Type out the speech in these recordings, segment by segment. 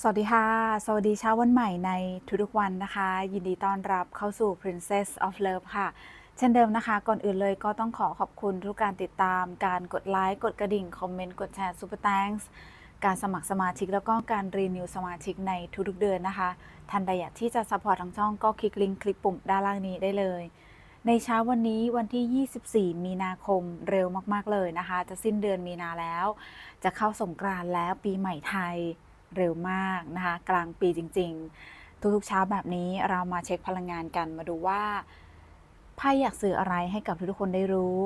สวัสดีค่ะ สวัสดีเช้าวันใหม่ในทุกๆวันนะคะ ยินดีต้อนรับเข้าสู่ Princess of Love ค่ะ เช่นเดิมนะคะ ก่อนอื่นเลยก็ต้องขอขอบคุณทุกการติดตาม การกดไลค์ กดกระดิ่ง คอมเมนต์ กดแชร์ Super Thanks การสมัครสมาชิกแล้วก็การรีนิวสมาชิกในทุกๆเดือนนะคะท่านใดอยากที่จะซัพพอร์ตทางช่องก็คลิกลิงก์คลิกปุ่มด้านล่างนี้ได้เลย ในเช้าวันนี้วันที่ 24 มีนาคมเร็วมากๆเลยนะคะ จะสิ้นเดือนมีนาแล้ว จะเข้าสงกรานต์แล้วปีใหม่ไทย เร็วมากนะคะ กลางปีจริง ๆ ทุกๆเช้าแบบนี้เรามาเช็คพลังงานกันมาดูว่าไพ่อยากสื่ออะไรให้กับทุกๆคนได้รู้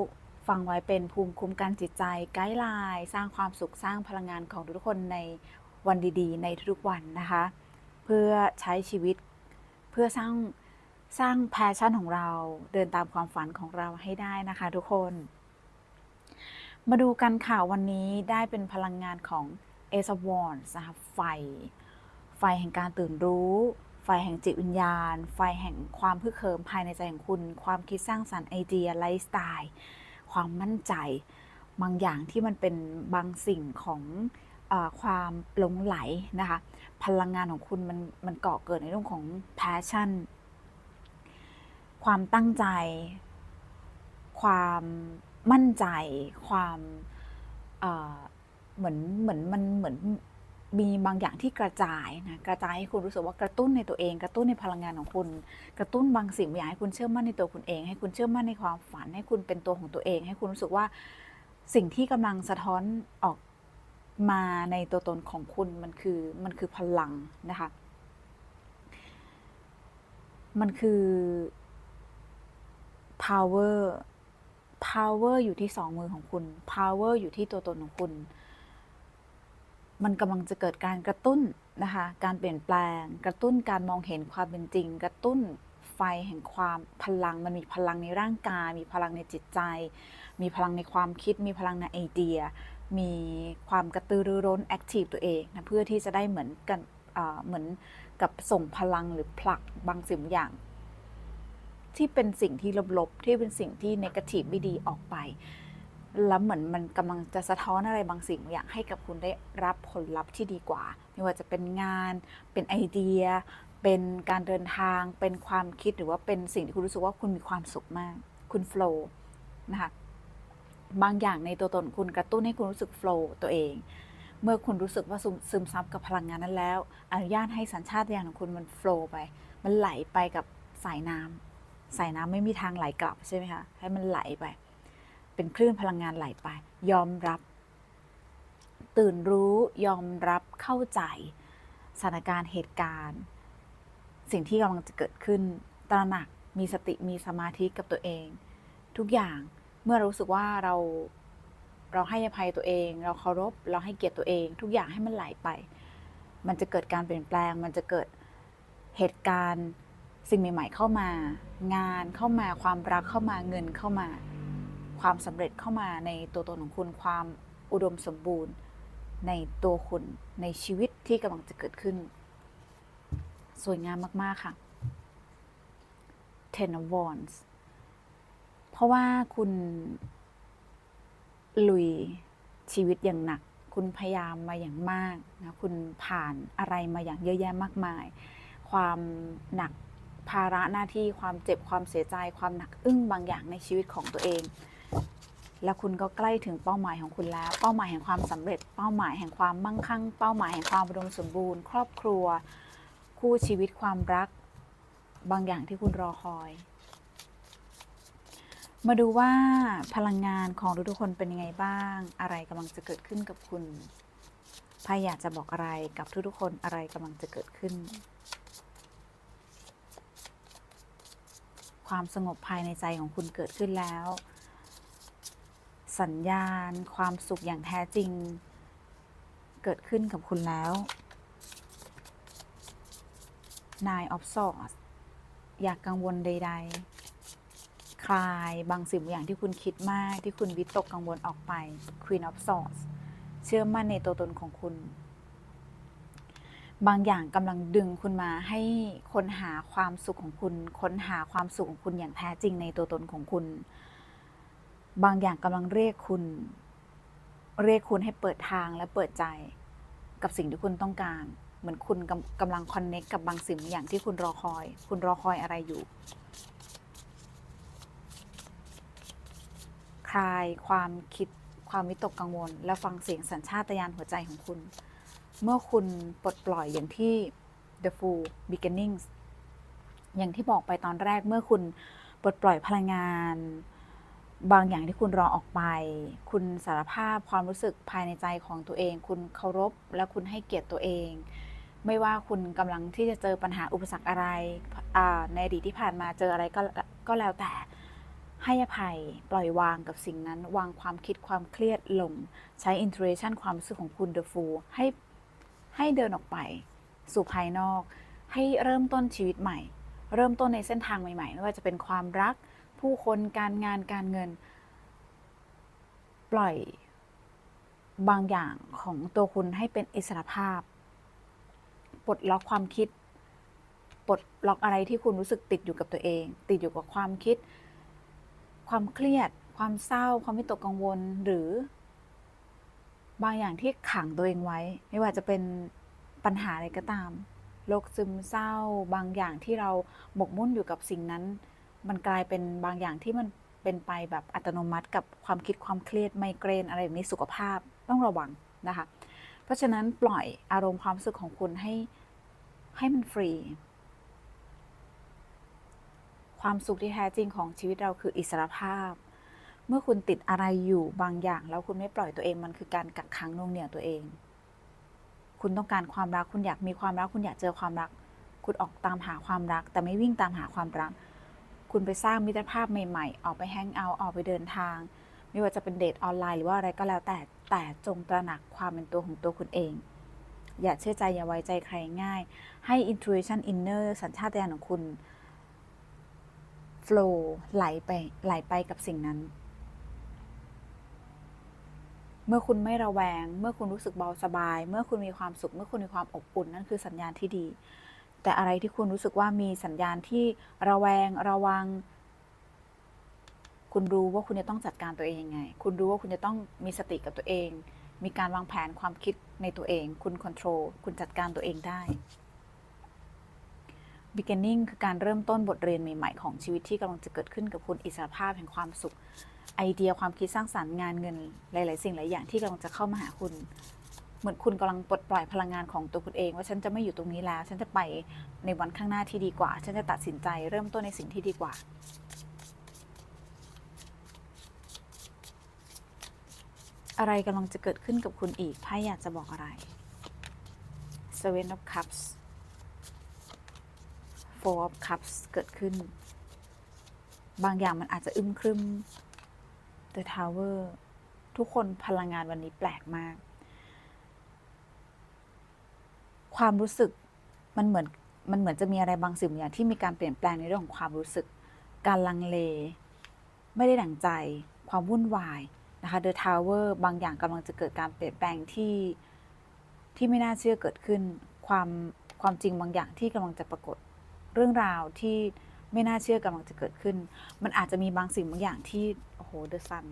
ฟังไว้เป็นภูมิคุ้มกันจิตใจไกด์ไลน์สร้างความสุขสร้างพลังงานของทุกๆคนในวันดีๆ ในทุกๆวันนะคะ เพื่อใช้ชีวิตเพื่อสร้างสร้างแพชชั่นของเราเดินตามความฝันของเราให้ได้นะคะทุกคน มาดูกันค่ะวันนี้ได้เป็นพลังงานของ Ace of Wands นะคะไฟ ไฟแห่งการตื่นรู้ ไฟแห่งจิตวิญญาณ ไฟแห่งความพึกเขิมภายในใจของคุณ ความคิดสร้างสรรค์ไอเดียไลฟ์สไตล์ความมั่นใจ บางอย่างที่มันเป็นบางสิ่งของอความหลงไหลนะคะ พลังงานของคุณมันมันเก่อเกิดในเรื่องของ passion ความตั้งใจ ความมั่นใจ ความ เหมือนเหมือนมันเหมือนมีบางอย่างที่กระจายนะกระจายให้คุณรู้สึกว่ากระตุ้นในตัวเอง กระตุ้นในพลังงานของคุณ กระตุ้นบางสิ่งบางอย่างให้คุณเชื่อมั่นในตัวคุณเอง ให้คุณเชื่อมั่นในความฝัน ให้คุณเป็นตัวของตัวเอง ให้คุณรู้สึกว่าสิ่งที่กำลังสะท้อนออกมาในตัวตนของคุณมันคือมันคือพลังนะคะ มันคือ power power อยู่ที่สองมือของคุณ power อยู่ที่ตัวตนของคุณ มันกำลังจะเกิดการกระตุ้นนะคะการเปลี่ยนแปลง กระตุ้นการมองเห็นความเป็นจริง กระตุ้นไฟแห่งความพลัง มันมีพลังในร่างกาย มีพลังในจิตใจ มีพลังในความคิด มีพลังในไอเดีย มีความกระตือรือร้นแอคทีฟตัวเองนะเพื่อที่จะได้เหมือนกันเหมือนกับส่งพลังหรือผลักบางสิ่งบางอย่าง ที่เป็นสิ่งที่ลบๆที่เป็นสิ่งที่นกาทีฟไม่ดีออกไป แล้วเหมือนมันกำลังจะสะท้อนอะไรบางสิ่งบางอย่างให้กับคุณได้รับผลลัพธ์ที่ดีกว่า ไม่ว่าจะเป็นงาน เป็นไอเดีย เป็นการเดินทาง เป็นความคิดหรือว่าเป็นสิ่งที่คุณรู้สึกว่าคุณมีความสุขมาก คุณโฟล์นะคะบางอย่างในตัวตนคุณกระตุ้นให้คุณรู้สึกโฟล์ตัวเองเมื่อคุณรู้สึกว่าซึมซับกับพลังงานนั้นแล้ว อนุญาตให้สัญชาตญาณของคุณมันโฟล์ไป มันไหลไปกับสายน้ำสายน้ำไม่มีทางไหลกลับใช่ไหมคะ ให้มันไหลไป เป็นคลื่นพลังงานไหลไป ยอมรับ ตื่นรู้ยอมรับเข้าใจสถานการณ์เหตุการณ์ สิ่งที่กำลังจะเกิดขึ้น ตระหนักมีสติมีสมาธิกับตัวเอง ทุกอย่างเมื่อรู้สึกว่าเราเราให้อภัยตัวเอง เราเคารพเราให้เกียรติตัวเอง ทุกอย่างให้มันไหลไป มันจะเกิดการเปลี่ยนแปลง มันจะเกิดเหตุการณ์ สิ่งใหม่ ๆ เข้ามา งานเข้ามาความรักเข้ามาเงินเข้ามา ความสำเร็จเข้ามาในตัวตนของคุณความอุดมสมบูรณ์ ในตัวคุณในชีวิตที่กำลังจะเกิดขึ้น สวยงามมาก ๆ ค่ะ Ten of Wands เพราะว่าคุณลุยชีวิตอย่างหนัก คุณพยายามมาอย่างมากนะคุณผ่านอะไรมาอย่างเยอะแยะมากมาย ความหนักภาระหน้าที่ความเจ็บความเสียใจ ความหนักอึ้งบางอย่างในชีวิตของตัวเอง แล้วคุณก็ใกล้ถึงเป้าหมายของคุณแล้ว เป้าหมายแห่งความสำเร็จ เป้าหมายแห่งความมั่งคั่ง เป้าหมายแห่งความอุดมสมบูรณ์ ครอบครัว คู่ชีวิตความรัก บางอย่างที่คุณรอคอย มาดูว่าพลังงานของทุกๆคนเป็นยังไงบ้าง อะไรกำลังจะเกิดขึ้นกับคุณพายอยากจะบอกอะไรกับทุกๆคนอะไรกำลังจะเกิดขึ้น ความสงบภายในใจของคุณเกิดขึ้นแล้ว สัญญาณความสุขอย่างแท้จริง เกิดขึ้นกับคุณแล้ว Nine of Swords อยากกังวลใด ๆ คลายบางสิ่งบางอย่างที่คุณคิดมากที่คุณวิตกกังวลออกไป Queen of Swords เชื่อมั่นในตัวตนของคุณ บางอย่างกำลังดึงคุณมาให้ค้นหาความสุขของคุณ ค้นหาความสุขของคุณอย่างแท้จริงในตัวตนของคุณ บางอย่างกำลังเรียกคุณ เรียกคุณให้เปิดทางและเปิดใจ กับสิ่งที่คุณต้องการ เหมือนคุณกำกำลังคอนเน็กกับบางสิ่งบางอย่างที่คุณรอคอย คุณรอคอยอะไรอยู่ คลายความคิดความวิตกกังวล และฟังเสียงสัญชาตญาณหัวใจของคุณ เมื่อคุณปลดปล่อยอย่างที่ the full beginnings อย่างที่บอกไปตอนแรกเมื่อคุณปลดปล่อยพลังงาน บางอย่างที่คุณรอออกไป คุณสารภาพความรู้สึกภายในใจของตัวเอง คุณเคารพและคุณให้เกียรติตัวเอง ไม่ว่าคุณกำลังที่จะเจอปัญหาอุปสรรคอะไรในอดีตที่ผ่านมาเจออะไรก็ก็แล้วแต่ให้อภัยปล่อยวางกับสิ่งนั้น วางความคิดความเครียดลง ใช้ intuition ความรู้สึกของคุณ the fool ให้ให้เดินออกไป สู่ภายนอก ให้เริ่มต้นชีวิตใหม่ เริ่มต้นในเส้นทางใหม่ๆ ไม่ว่าจะเป็นความรัก ผู้คนการงานการเงิน ปล่อยบางอย่างของตัวคุณให้เป็นอิสระภาพ ปลดล็อกความคิด ปลดล็อกอะไรที่คุณรู้สึกติดอยู่กับตัวเอง ติดอยู่กับความคิด ความเครียด ความเศร้า ความวิตกกังวล หรือบางอย่างที่ขังตัวเองไว้ ไม่ว่าจะเป็นปัญหาอะไรก็ตาม โรคซึมเศร้า บางอย่างที่เราหมกมุ่นอยู่กับสิ่งนั้น มันกลายเป็นบางอย่างที่มันเป็นไปแบบอัตโนมัติกับความคิดความเครียดไมเกรนอะไรแบบนี้สุขภาพต้องระวังนะคะ เพราะฉะนั้นปล่อยอารมณ์ความรู้สึกของคุณให้ให้มันฟรี ความสุขที่แท้จริงของชีวิตเราคืออิสรภาพ เมื่อคุณติดอะไรอยู่บางอย่าง แล้วคุณไม่ปล่อยตัวเองมันคือการกักขังนงเหนี่ยวตัวเอง คุณต้องการความรักคุณอยากมีความรัก คุณอยากเจอความรัก คุณออกตามหาความรัก แต่ไม่วิ่งตามหาความรัก คุณไปสร้างมิตรภาพใหม่ๆ ออกไปแฮงเอาท์ออกไปเดินทาง ไม่ว่าจะเป็นเดทออนไลน์หรือว่าอะไรก็แล้วแต่แต่จงตระหนักความเป็นตัวของตัวคุณเอง อย่าเชื่อใจอย่าไว้ใจใครง่าย ให้ intuition inner สัญชาตญาณของคุณ flow ไหลไปไหลไปกับสิ่งนั้น เมื่อคุณไม่ระแวง เมื่อคุณรู้สึกเบาสบาย เมื่อคุณมีความสุข เมื่อคุณมีความอบอุ่นนั่นคือสัญญาณที่ดี แต่อะไรที่คุณรู้สึกว่ามีสัญญาณที่ระแวงระวัง คุณรู้ว่าคุณจะต้องจัดการตัวเองยังไง คุณรู้ว่าคุณจะต้องมีสติกับตัวเอง มีการวางแผนความคิดในตัวเอง คุณควบคุมคุณจัดการตัวเองได้ beginning คือการเริ่มต้นบทเรียนใหม่ๆ ของชีวิตที่กำลังจะเกิดขึ้นกับคุณอิสรภาพแห่งความสุข ไอเดียความคิดสร้างสรรค์งานเงิน หลาย ๆ สิ่งหลายอย่างที่กำลังจะเข้ามาหาคุณ เหมือนคุณกำลังปลดปล่อยพลังงานของตัวคุณเองว่าฉันจะไม่อยู่ตรงนี้แล้ว ฉันจะไปในวันข้างหน้าที่ดีกว่า ฉันจะตัดสินใจเริ่มต้นในสิ่งที่ดีกว่าอะไรกำลังจะเกิดขึ้นกับคุณอีกไพ่อยากจะบอกอะไร Seven of Cups Four of Cups เกิดขึ้น บางอย่างมันอาจจะอึมครึม The Tower ทุกคนพลังงานวันนี้แปลกมาก ความรู้สึกมันเหมือนมันเหมือนจะมีอะไรบางสิ่งบางอย่างที่มีการเปลี่ยนแปลงในเรื่องของความรู้สึก การลังเล ไม่ได้ดั่งใจ ความวุ่นวายนะคะ The Tower บางอย่างกำลังจะเกิดการเปลี่ยนแปลงที่ที่ไม่น่าเชื่อเกิดขึ้น ความความจริงบางอย่างที่กำลังจะปรากฏเรื่องราวที่ไม่น่าเชื่อกำลังจะเกิดขึ้น มันอาจจะมีบางสิ่งบางอย่างที่โอ้โห The Sun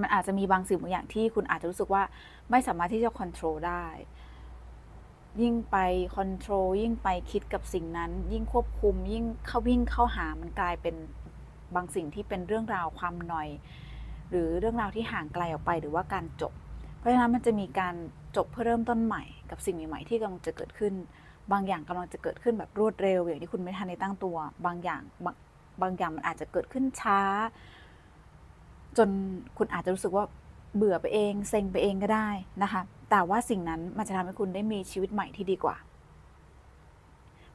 มันอาจจะมีบางสิ่งบางอย่างที่คุณอาจจะรู้สึกว่าไม่สามารถที่จะควบคุมได้ ยิ่งไปคอนโทรลยิ่งไปคิดกับสิ่งนั้น ยิ่งควบคุม ยิ่งเข้าวิ่งเข้าหามันกลายเป็นบางสิ่งที่เป็นเรื่องราวความหน่อย หรือเรื่องราวที่ห่างไกลออกไปหรือว่าการจบ เพราะฉะนั้นมันจะมีการจบเพื่อเริ่มต้นใหม่กับสิ่งใหม่ๆที่กำลังจะเกิดขึ้น บางอย่างกำลังจะเกิดขึ้นแบบรวดเร็ว อย่างที่คุณไม่ทันในตั้งตัว บางอย่างบางบางอย่างมันอาจจะเกิดขึ้นช้า จนคุณอาจจะรู้สึกว่า เบื่อไปเองเซ็งไปเองก็ได้นะคะ แต่ว่าสิ่งนั้นมันจะทำให้คุณได้มีชีวิตใหม่ที่ดีกว่า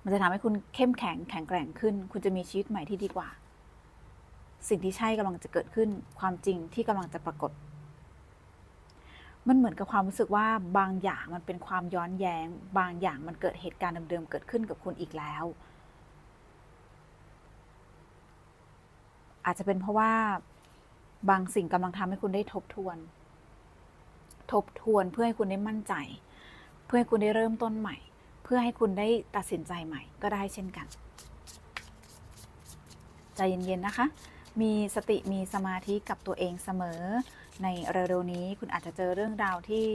มันจะทำให้คุณเข้มแข็งแข็งแกร่งขึ้น คุณจะมีชีวิตใหม่ที่ดีกว่า สิ่งที่ใช่กำลังจะเกิดขึ้น ความจริงที่กำลังจะปรากฏ มันเหมือนกับความรู้สึกว่าบางอย่างมันเป็นความย้อนแย้ง บางอย่างมันเกิดเหตุการณ์เดิมๆเกิดขึ้นกับคุณอีกแล้ว อาจจะเป็นเพราะว่า บางสิ่งกำลังทำให้คุณได้ทบทวน ทบทวนเพื่อให้คุณได้มั่นใจ เพื่อให้คุณได้เริ่มต้นใหม่ เพื่อให้คุณได้ตัดสินใจใหม่ก็ได้เช่นกัน ใจเย็นๆนะคะ มีสติมีสมาธิกับตัวเองเสมอ ในเร็วๆนี้คุณอาจจะเจอเรื่องราวที่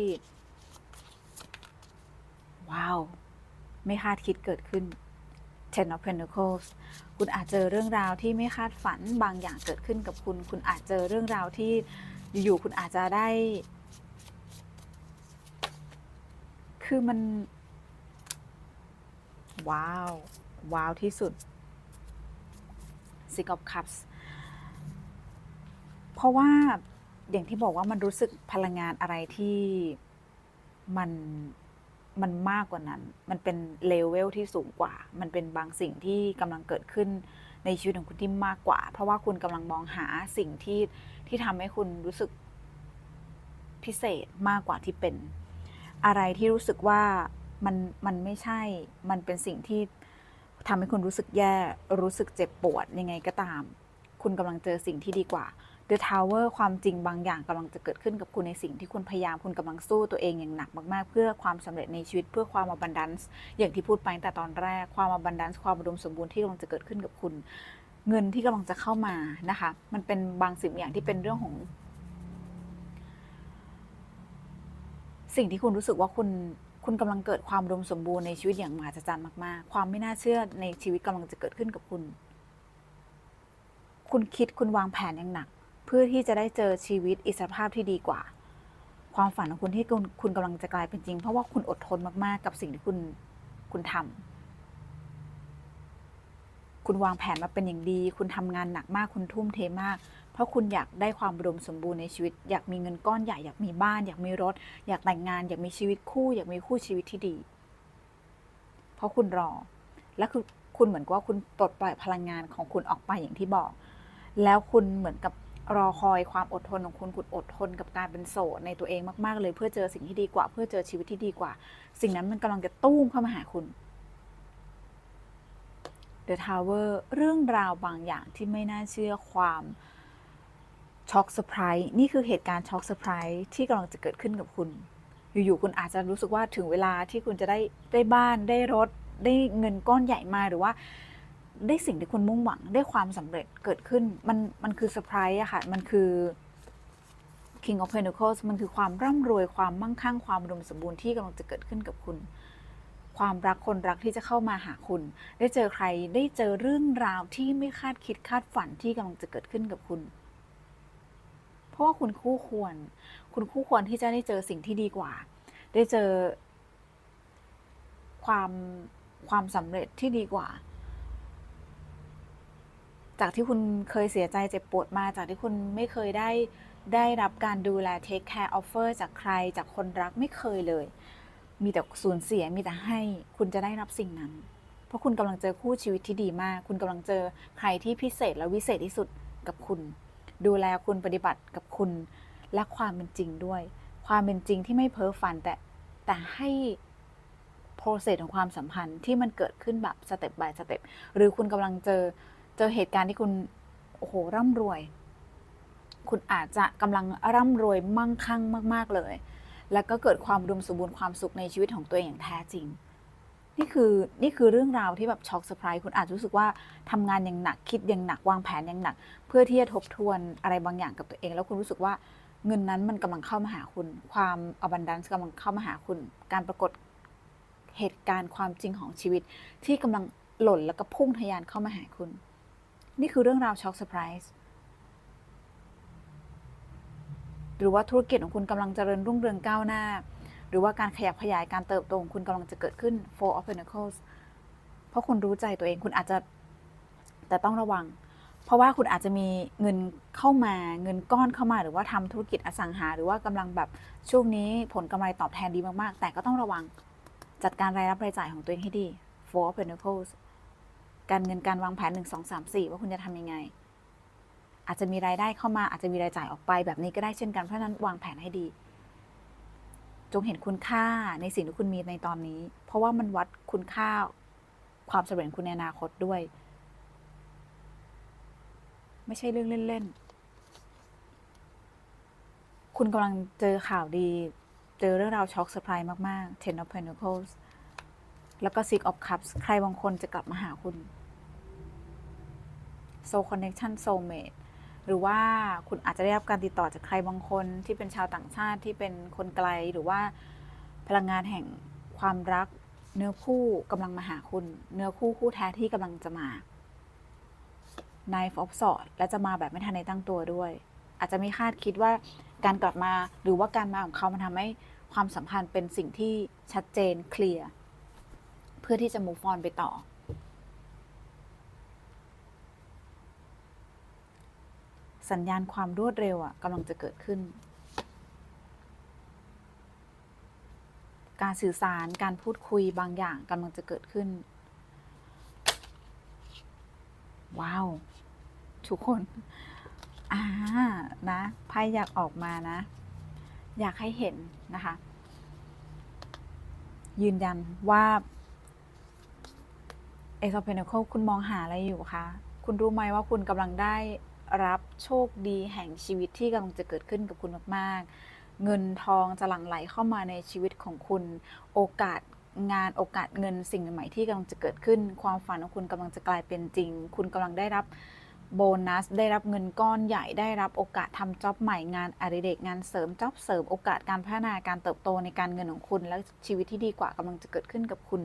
วว้าว ไม่คาดคิดเกิดขึ้น Ten of Pentacles คุณอาจเจอเรื่องราวที่ไม่คาดฝันบางอย่างเกิดขึ้นกับคุณ คุณอาจเจอเรื่องราวที่อยู่ๆคุณอาจจะได้ คือมัน ว้าว ว้าวที่สุด Six of Cups เพราะว่าอย่างที่บอกว่ามันรู้สึกพลังงานอะไรที่มัน มันมากกว่านั้น มันเป็นเลเวลที่สูงกว่า มันเป็นบางสิ่งที่กำลังเกิดขึ้นในชีวิตของคุณที่มากกว่า เพราะว่าคุณกำลังมองหาสิ่งที่ที่ทำให้คุณรู้สึกพิเศษมากกว่าที่เป็น อะไรที่รู้สึกว่ามันมันไม่ใช่ มันเป็นสิ่งที่ทำให้คุณรู้สึกแย่ รู้สึกเจ็บปวดยังไงก็ตาม คุณกำลังเจอสิ่งที่ดีกว่า The Tower ความจริงบางอย่างกำลังจะเกิดขึ้นกับคุณในสิ่งที่คุณพยายามคุณกำลังสู้ตัวเองอย่างหนักมากๆ เพื่อความสำเร็จในชีวิตเพื่อความ abundance อย่างที่พูดไปแต่ตอนแรกความ abundance ความอุดมสมบูรณ์ที่กำลังจะเกิดขึ้นกับคุณ เงินที่กำลังจะเข้ามานะคะ มันเป็นบางสิ่งอย่างที่เป็นเรื่องของ สิ่งที่คุณรู้สึกว่าคุณคุณกำลังเกิดความอุดมสมบูรณ์ในชีวิตอย่างมหัศจรรย์มากๆ ความไม่น่าเชื่อในชีวิตกำลังจะเกิดขึ้นกับคุณ คุณคิดคุณวางแผนอย่างหนัก พื่อที่จะได้เจอชีวิตอิสรภาพที่ดีกว่า ความฝันของคุณที่คุณคุณกำลังจะกลายเป็นจริง เพราะว่าคุณอดทนมากๆ กับสิ่งที่คุณคุณทำคุณวางแผนมาเป็นอย่างดี คุณทำงานหนักมากคุณทุ่มเทมาก เพราะคุณอยากได้ความอุดมสมบูรณ์ในชีวิต อยากมีเงินก้อนใหญ่อยากมีบ้าน อยากมีรถ อยากแต่งงาน อยากมีชีวิตคู่ อยากมีคู่ชีวิตที่ดี เพราะคุณรอและคือคุณเหมือนกับว่าคุณปลดปล่อยพลังงานของคุณออกไปอย่างที่บอก แล้วคุณเหมือนกับ รอคอยความอดทนของคุณคุณอดทนกับการเป็นโสดในตัวเองมากๆ เลยเพื่อเจอสิ่งที่ดีกว่า เพื่อเจอชีวิตที่ดีกว่า สิ่งนั้นมันกำลังจะตุ้มเข้ามาหาคุณ The Tower เรื่องราวบางอย่างที่ไม่น่าเชื่อความช็อกเซอร์ไพรส์นี่คือเหตุการณ์ช็อกเซอร์ไพรส์ที่กำลังจะเกิดขึ้นกับคุณ อยู่ๆคุณอาจจะรู้สึกว่าถึงเวลาที่คุณจะได้ได้บ้านได้รถได้เงินก้อนใหญ่มาหรือว่า ได้สิ่งที่คุณมุ่งหวัง ได้ความสำเร็จเกิดขึ้น มันมันคือเซอร์ไพรส์อะค่ะ มันคือ King of Pentacles มันคือความร่ำรวยความมั่งคั่งความอุดมสมบูรณ์ที่กำลังจะเกิดขึ้นกับคุณ ความรักคนรักที่จะเข้ามาหาคุณ ได้เจอใครได้เจอเรื่องราวที่ไม่คาดคิดคาดฝันที่กำลังจะเกิดขึ้นกับคุณ เพราะว่าคุณคู่ควร คุณคู่ควรที่จะได้เจอสิ่งที่ดีกว่า ได้เจอ ความความสำเร็จที่ดีกว่า จากที่คุณเคยเสียใจเจ็บปวดมาจากที่คุณไม่เคยได้ได้รับการดูแล take care offer จากใครจากคนรักไม่เคยเลย มีแต่สูญเสียมีแต่ให้คุณจะได้รับสิ่งนั้น เพราะคุณกำลังเจอคู่ชีวิตที่ดีมาก คุณกำลังเจอใครที่พิเศษและวิเศษที่สุดกับคุณ ดูแลคุณปฏิบัติกับคุณ และความเป็นจริงด้วย ความเป็นจริงที่ไม่เพ้อฝันแต่แต่ให้ process ของความสัมพันธ์ที่มันเกิดขึ้นแบบสเต็ป by สเต็ปหรือคุณกำลังเจอ เจอเหตุการณ์ที่คุณโอ้โหร่ำรวย คุณอาจจะกำลังร่ำรวยมั่งคั่งมาก ๆเลย แล้วก็เกิดความอุมสมบูรณ์ความสุขในชีวิตของตัวเองอย่างแท้จริง นี่คือนี่คือเรื่องราวที่แบบช็อกเซอร์ไพรส์คุณอาจจะรู้สึกว่าทำงานอย่างหนักคิดอย่างหนักวางแผนอย่างหนัก เพื่อที่จะทบทวนอะไรบางอย่างกับตัวเอง แล้วคุณรู้สึกว่าเงินนั้นมันกำลังเข้ามาหาคุณ ความ abundance กำลังเข้ามาหาคุณ การปรากฏเหตุการณ์ความจริงของชีวิตที่กำลังหล่นแล้วก็พุ่งทะยานเข้ามาหาคุณ นี่คือเรื่องราวช็อกเซอร์ไพรส์หรือว่าธุรกิจของคุณกำลังเจริญรุ่งเรืองก้าวหน้า หรือว่าการขยับขยายการเติบโตของคุณกำลังจะเกิดขึ้น Four of Pentacles เพราะคุณรู้ใจตัวเองคุณอาจจะแต่ต้องระวัง เพราะว่าคุณอาจจะมีเงินเข้ามาเงินก้อนเข้ามา หรือว่าทำธุรกิจอสังหา หรือว่ากำลังแบบช่วงนี้ผลกำไรตอบแทนดีมากๆ แต่ก็ต้องระวังจัดการรายรับรายจ่ายของตัวเองให้ดี Four of Pentacles การเงินการวางแผนหนึ่งสองสามสี่ว่าคุณจะทำยังไง อาจจะมีรายได้เข้ามาอาจจะมีรายจ่ายออกไปแบบนี้ก็ได้เช่นกันเพราะนั้นวางแผนให้ดี จงเห็นคุณค่าในสิ่งที่คุณมีในตอนนี้ เพราะว่ามันวัดคุณค่าความสำเร็จคุณในอนาคตด้วย ไม่ใช่เรื่องเล่นๆ คุณกำลังเจอข่าวดี เจอเรื่องราวช็อกเซอร์ไพรส์มาก ๆ Ten of Pentacles แล้วก็ Six of Cups ใครบางคนจะกลับมาหาคุณ Soul Connection Soulmate หรือว่าคุณอาจจะได้รับการติดต่อจากใครบางคนที่เป็นชาวต่างชาติที่เป็นคนไกลหรือว่าพลังงานแห่งความรักเนื้อคู่กำลังมาหาคุณ เนื้อคู่คู่แท้ที่กำลังจะมา Knife of Swords และจะมาแบบไม่ทันในตั้งตัวด้วย อาจจะไม่คาดคิดว่าการกลับมาหรือว่าการมาของเขามันทำให้ความสัมพันธ์เป็นสิ่งที่ชัดเจนเคลียร์เพื่อที่จะ move on ไปต่อ สัญญาณความรวดเร็วอะกำลังจะเกิดขึ้น การสื่อสารการพูดคุยบางอย่างกำลังจะเกิดขึ้น ว้าว ทุกคนอ่านะไพ่อยากออกมานะ อยากให้เห็นนะคะ ยืนยันว่าเอซอเพนเคิลคุณมองหาอะไรอยู่คะ คุณรู้ไหมว่าคุณกำลังได้ รับโชคดีแห่งชีวิตที่กำลังจะเกิดขึ้นกับคุณมาก ๆ เงินทองจะหลั่งไหลเข้ามาในชีวิตของคุณ โอกาสงานโอกาสเงินสิ่งใหม่ๆที่กำลังจะเกิดขึ้น ความฝันของคุณกำลังจะกลายเป็นจริง คุณกำลังได้รับโบนัส ได้รับเงินก้อนใหญ่ ได้รับโอกาสทำจ็อบใหม่งานอดิเรกงานเสริมจ็อบเสริมโอกาสการพัฒนาการเติบโตในการเงินของคุณ และชีวิตที่ดีกว่ากำลังจะเกิดขึ้นกับคุณ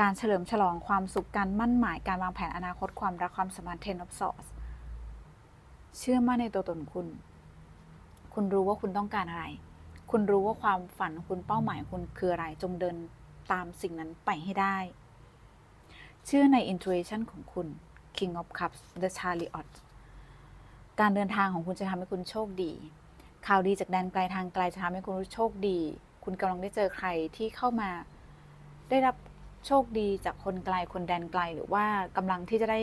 การเฉลิมฉลองความสุขการมั่นหมายการวางแผนอนาคตความรักความสัมพันธ์ Ten of Swords เชื่อมั่นในตัวตนคุณ คุณรู้ว่าคุณต้องการอะไร คุณรู้ว่าความฝันของคุณเป้าหมายของคุณคืออะไร จงเดินตามสิ่งนั้นไปให้ได้ เชื่อใน intuition ของคุณ King of Cups The Chariot การเดินทางของคุณจะทำให้คุณโชคดี ข่าวดีจากแดนไกลทางไกลจะทำให้คุณรู้โชคดี คุณกำลังได้เจอใครที่เข้ามาได้รับ โชคดีจากคนไกลคนแดนไกล หรือว่ากำลังที่จะได้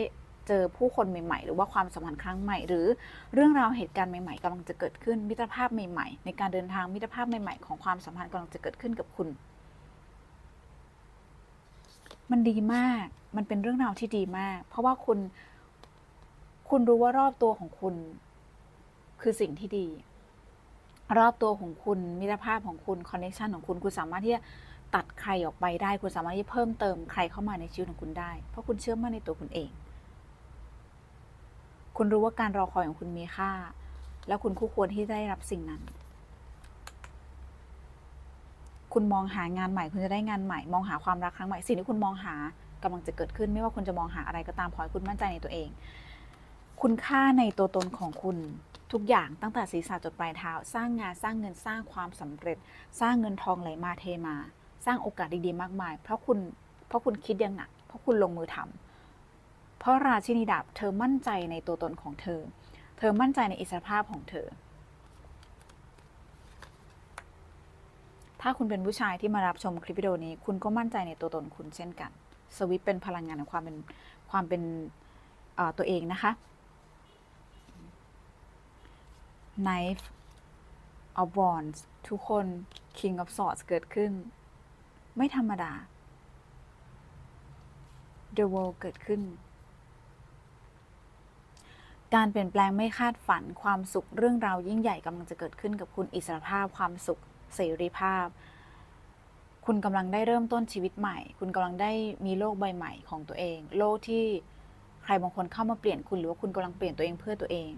เจอผู้คนใหม่ ๆ หรือว่าความสัมพันธ์ครั้งใหม่ หรือเรื่องราวเหตุการณ์ใหม่ ๆกำลังจะเกิดขึ้นมิตรภาพใหม่ ๆ ในการเดินทางมิตรภาพใหม่ ๆ ของความสัมพันธ์กำลังจะเกิดขึ้นกับคุณ มันดีมาก มันเป็นเรื่องราวที่ดีมาก เพราะว่าคุณ คุณรู้ว่ารอบตัวของคุณ คือสิ่งที่ดี รอบตัวของคุณมิตรภาพของคุณคอนเนคชันของคุณคุณสามารถที่จะตัดใครออกไปได้ คุณสามารถที่จะเพิ่มเติมใครเข้ามาในชีวิตของคุณได้ เพราะคุณเชื่อมั่นในตัวคุณเอง คุณรู้ว่าการรอคอยของคุณมีค่า แล้วคุณคู่ควรที่ได้รับสิ่งนั้น คุณมองหางานใหม่ คุณจะได้งานใหม่ มองหาความรักครั้งใหม่สิ่งที่คุณมองหากำลังจะเกิดขึ้น ไม่ว่าคุณจะมองหาอะไรก็ตามขอให้คุณมั่นใจในตัวเอง คุณค่าในตัวตนของคุณ ทุกอย่างตั้งแต่ศีรษะจนปลายเท้า สร้างงานสร้างเงินสร้างความสำเร็จ สร้างเงินทองไหลมาเทมา สร้างโอกาสดีๆมากมาย เพราะคุณเพราะคุณคิดอย่างหนัก เพราะคุณลงมือทำเพราะราชินีดาบเธอมั่นใจในตัวตนของเธอ เธอมั่นใจในอิสรภาพของเธอ ถ้าคุณเป็นผู้ชายที่มารับชมคลิปวิดีโอนี้ คุณก็มั่นใจในตัวตนคุณเช่นกัน สวิตเป็นพลังงานของความเป็นความเป็นตัวเองนะคะ Knife of Wands ทุกคน King of Swords เกิดขึ้น ไม่ธรรมดา The World เกิดขึ้น การเปลี่ยนแปลงไม่คาดฝันความสุขเรื่องราวยิ่งใหญ่กำลังจะเกิดขึ้นกับคุณอิสรภาพความสุขเสรีภาพ คุณกำลังได้เริ่มต้นชีวิตใหม่ คุณกำลังได้มีโลกใบใหม่ของตัวเอง โลกที่ใครบางคนเข้ามาเปลี่ยนคุณหรือว่าคุณกำลังเปลี่ยนตัวเองเพื่อตัวเอง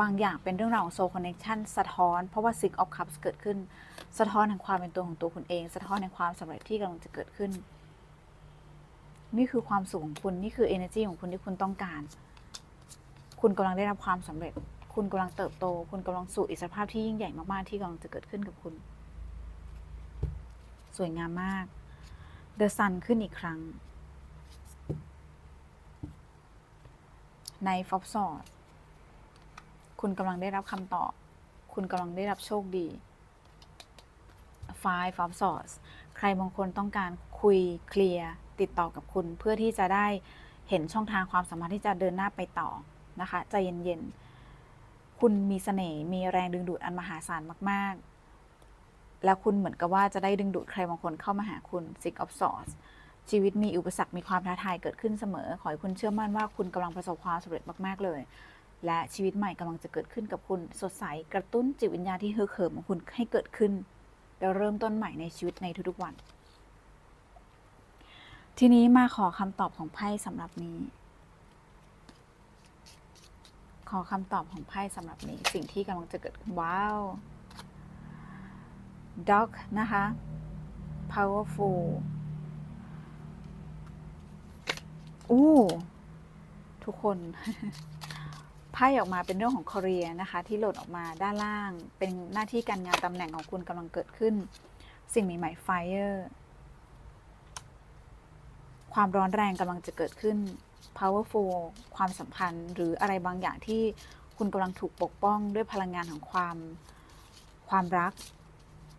บางอย่างเป็นเรื่องราวของ soul connection สะท้อน เพราะว่า six of cups เกิดขึ้น สะท้อนแห่งความเป็นตัวของตัวคุณเอง สะท้อนแห่งความสำเร็จที่กำลังจะเกิดขึ้น นี่คือความสุขของคุณนี่คือ energy ของคุณที่คุณต้องการ คุณกำลังได้รับความสำเร็จ คุณกำลังเติบโต คุณกำลังสู่อิสรภาพที่ยิ่งใหญ่มาก ๆ ที่กำลังจะเกิดขึ้นกับคุณ สวยงามมาก The Sun ขึ้นอีกครั้งใน f o b s o r d คุณกำลังได้รับคำตอบ คุณกำลังได้รับโชคดี Five of Swords ใครบางคนต้องการคุยเคลียร์ติดต่อกับคุณ เพื่อที่จะได้เห็นช่องทางความสามารถที่จะเดินหน้าไปต่อนะคะใจเย็นๆ คุณมีเสน่ห์มีแรงดึงดูดอันมหาศาลมากๆ แล้วคุณเหมือนกับว่าจะได้ดึงดูดใครบางคนเข้ามาหาคุณ Six of Swords ชีวิตมีอุปสรรคมีความท้าทายเกิดขึ้นเสมอ ขอให้คุณเชื่อมั่นว่าคุณกำลังประสบความสำเร็จมาก ๆ เลย และชีวิตใหม่กำลังจะเกิดขึ้นกับคุณสดใสกระตุ้นจิตวิญญาณที่เฮือกเหิมของคุณให้เกิดขึ้นแล้วเริ่มต้นใหม่ในชีวิตในทุกๆวัน ทีนี้มาขอคำตอบของไพ่สำหรับนี้ ขอคำตอบของไพ่สำหรับนี้ สิ่งที่กำลังจะเกิดว้าว dog นะคะ powerful อู้ทุกคน พ่ออกมาเป็นเรื่องของ career นะคะ ที่หล่นออกมาด้านล่าง เป็นหน้าที่การงานตำแหน่งของคุณกำลังเกิดขึ้น สิ่งใหม่ๆ fire ความร้อนแรงกำลังจะเกิดขึ้น powerful ความสัมพันธ์ หรืออะไรบางอย่างที่คุณกำลังถูกปกป้องด้วยพลังงานของความความรัก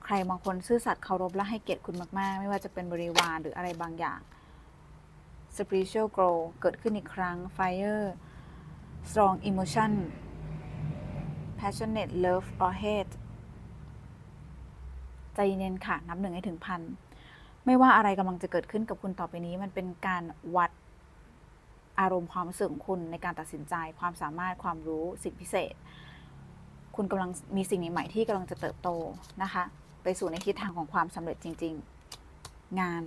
ใครบางคนซื่อสัตย์เคารพและให้เกียรติคุณมากๆ ไม่ว่าจะเป็นบริวารหรืออะไรบางอย่าง spiritual grow เกิดขึ้นอีกครั้ง fire strong emotion passionate love or hate ใจเย็นค่ะ นับหนึ่งให้ถึงพัน ไม่ว่าอะไรกำลังจะเกิดขึ้นกับคุณต่อไปนี้ มันเป็นการวัดอารมณ์ความรู้สึกของคุณในการตัดสินใจ ความสามารถความรู้สิ่งพิเศษ คุณกำลังมีสิ่งใหม่ที่กำลังจะเติบโตนะคะ ไปสู่ในทิศทางของความสำเร็จจริง ๆ งาน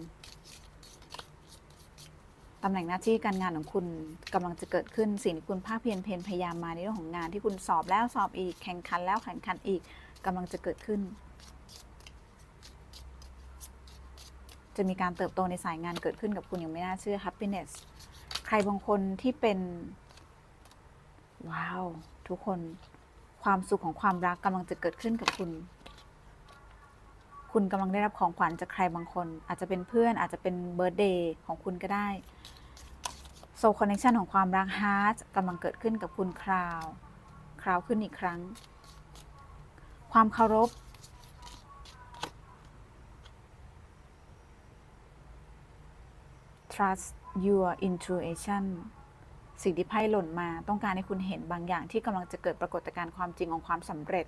ตำแหน่งหน้าที่การงานของคุณกำลังจะเกิดขึ้นสิ่งที่คุณภาคเพียรเพนพยายามมาในเรื่องของงานที่คุณสอบแล้วสอบอีกแข่งขันแล้วแข่งขันอีกกำลังจะเกิดขึ้น จะมีการเติบโตในสายงานเกิดขึ้นกับคุณอย่างไม่น่าเชื่อ happiness ใครบางคนที่เป็นว้าว ทุกคนความสุขของความรักกำลังจะเกิดขึ้นกับคุณ คุณกำลังได้รับของขวัญจากใครบางคน อาจจะเป็นเพื่อนอาจจะเป็นเบิร์เดย์ของคุณก็ได้โซลคอนเน c ชันของความรักฮาร์ t กำลังเกิดขึ้นกับคุณคราว คราวขึ้นอีกครั้ง ความเคารพ trust your intuition สิ่งที่ไพ่หล่นมาต้องการให้คุณเห็นบางอย่างที่กำลังจะเกิดปรากฏการณ์ความจริงของความสำเร็จ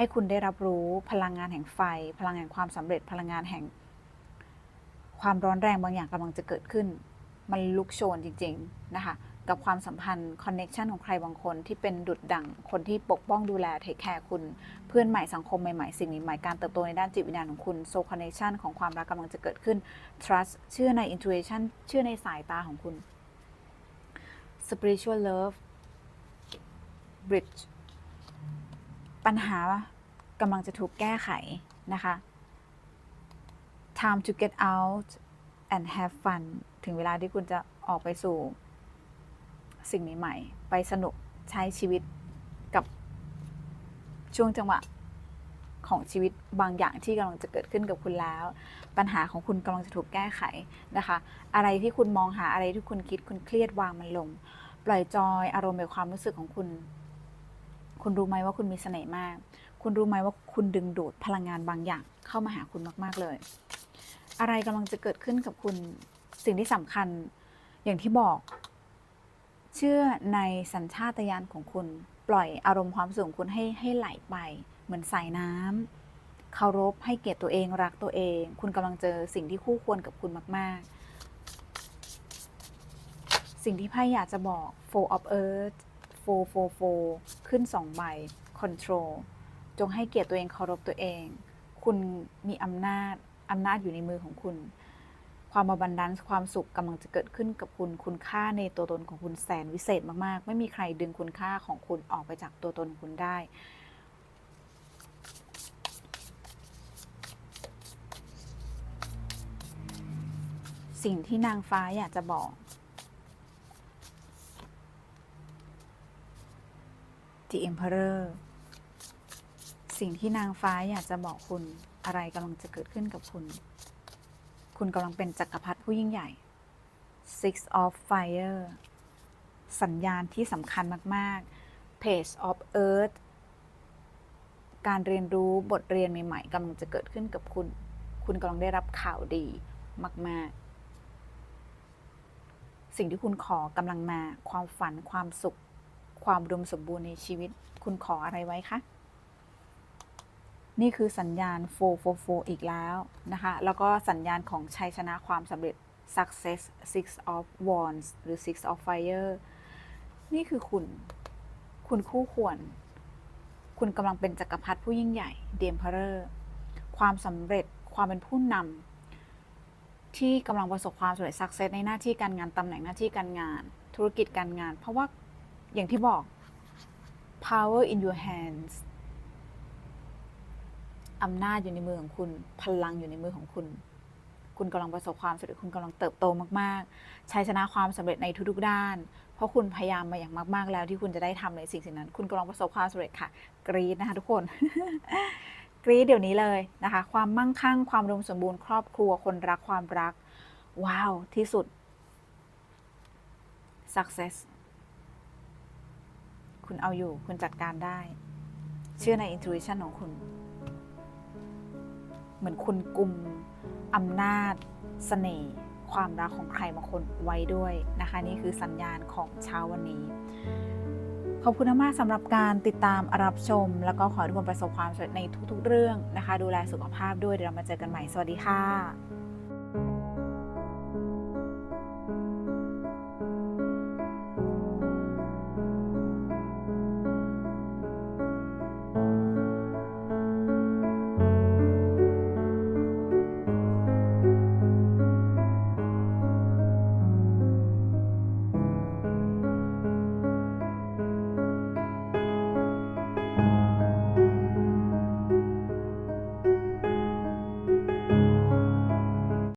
ให้คุณได้รับรู้พลังงานแห่งไฟ พลังงานความสำเร็จพลังงานแห่ง ความร้อนแรงบางอย่างกำลังจะเกิดขึ้น มันลุกโชนจริง ๆ นะคะ กับความสัมพันธ์คอนเน็ชันของใครบางคนที่เป็นดุดดั่งคนที่ปกป้องดูแลเทคแคร์คุณเพื่อนใหม่สังคมใหม่ๆสิ่งใหม่การเติบโตในด้านจิตวิญญาณของคุณโซคอนเนชันของความรักกำลังจะเกิดขึ้น trust เชื่อใน intuition เชื่อในสายตาของคุณ spiritual love bridge ปัญหากำลังจะถูกแก้ไขนะคะ time to get out and have fun ถึงเวลาที่คุณจะออกไปสู่ สิ่งใหม่ๆ ไปสนุกใช้ชีวิตกับช่วงจังหวะของชีวิตบางอย่างที่กำลังจะเกิดขึ้นกับคุณแล้ว ปัญหาของคุณกำลังจะถูกแก้ไขนะคะ อะไรที่คุณมองหาอะไรที่คุณคิดคุณเครียดวางมันลง ปล่อยจอยอารมณ์แบบความรู้สึกของคุณ คุณรู้ไหมว่าคุณมีเสน่ห์มาก คุณรู้ไหมว่าคุณดึงดูดพลังงานบางอย่างเข้ามาหาคุณมาก ๆ เลย อะไรกำลังจะเกิดขึ้นกับคุณ สิ่งที่สำคัญอย่างที่บอก เชื่อในสัญชาตญาณของคุณ ปล่อยอารมณ์ความรู้สึกของคุณให้ให้ไหลไป เหมือนสายน้ำเคารพให้เกียรติตัวเองรักตัวเอง คุณกำลังเจอสิ่งที่คู่ควรกับคุณมาก ๆ สิ่งที่ไพ่อยากจะบอก four of earth four four four ขึ้นสองใบ control จงให้เกียรติตัวเองเคารพตัวเอง คุณมีอำนาจอำนาจอยู่ในมือของคุณ ความอบันดันความสุขกำลังจะเกิดขึ้นกับคุณ คุณค่าในตัวตนของคุณแสนวิเศษมาก ๆ ไม่มีใครดึงคุณค่าของคุณออกไปจากตัวตนคุณได้สิ่งที่นางฟ้าอยากจะบอก The Emperor สิ่งที่นางฟ้าอยากจะบอกคุณอะไรกำลังจะเกิดขึ้นกับคุณ คุณกำลังเป็นจักรพรรดิผู้ยิ่งใหญ่ Six of Fire สัญญาณที่สำคัญมาก ๆ Page of Earth การเรียนรู้บทเรียนใหม่ ๆกำลังจะเกิดขึ้นกับคุณ คุณกำลังได้รับข่าวดีมาก ๆ สิ่งที่คุณขอกำลังมา ความฝันความสุข ความอุดมสมบูรณ์ในชีวิต คุณขออะไรไว้คะ นี่คือสัญญาณ 444 อีกแล้วนะคะ แล้วก็สัญญาณของชัยชนะความสำเร็จ success six of wands หรือ six of fire นี่คือคุณ คุณคู่ควร คุณกำลังเป็นจักรพรรดิผู้ยิ่งใหญ่ The Emperor ความสำเร็จ ความเป็นผู้นำที่กำลังประสบความสำเร็จ success ในหน้าที่การงานตำแหน่งหน้าที่การงาน ธุรกิจการงาน เพราะว่า อย่างที่บอก power in your hands อำนาจอยู่ในมือของคุณ พลังอยู่ในมือของคุณ คุณกำลังประสบความสำเร็จ คุณกำลังเติบโตมากๆ ชัยชนะความสำเร็จในทุกๆด้าน เพราะคุณพยายามมาอย่างมาก ๆ แล้วที่คุณจะได้ทำในสิ่งสิ่งนั้น คุณกำลังประสบความสำเร็จค่ะ กรี๊ดนะคะทุกคน กรี๊ดเดี๋ยวนี้เลยนะคะ ความมั่งคั่ง ความรวมสมบูรณ์ครอบครัว คนรักความรัก ว้าว ที่สุด success คุณเอาอยู่ คุณจัดการได้ เชื่อใน intuition ของคุณ เหมือนคุณกุมอำนาจสเสน่ห์ความรักของใครบางคนไว้ด้วยนะคะ นี่คือสัญญาณของเช้าวันนี้ ขอบคุณมากสำหรับการติดตามรับชม แล้วก็ขอให้ทุกคนประสบความสำเร็จในทุกๆเรื่องนะคะ ดูแลสุขภาพด้วยเดี๋ยวเรามาเจอกันใหม่สวัสดีค่ะ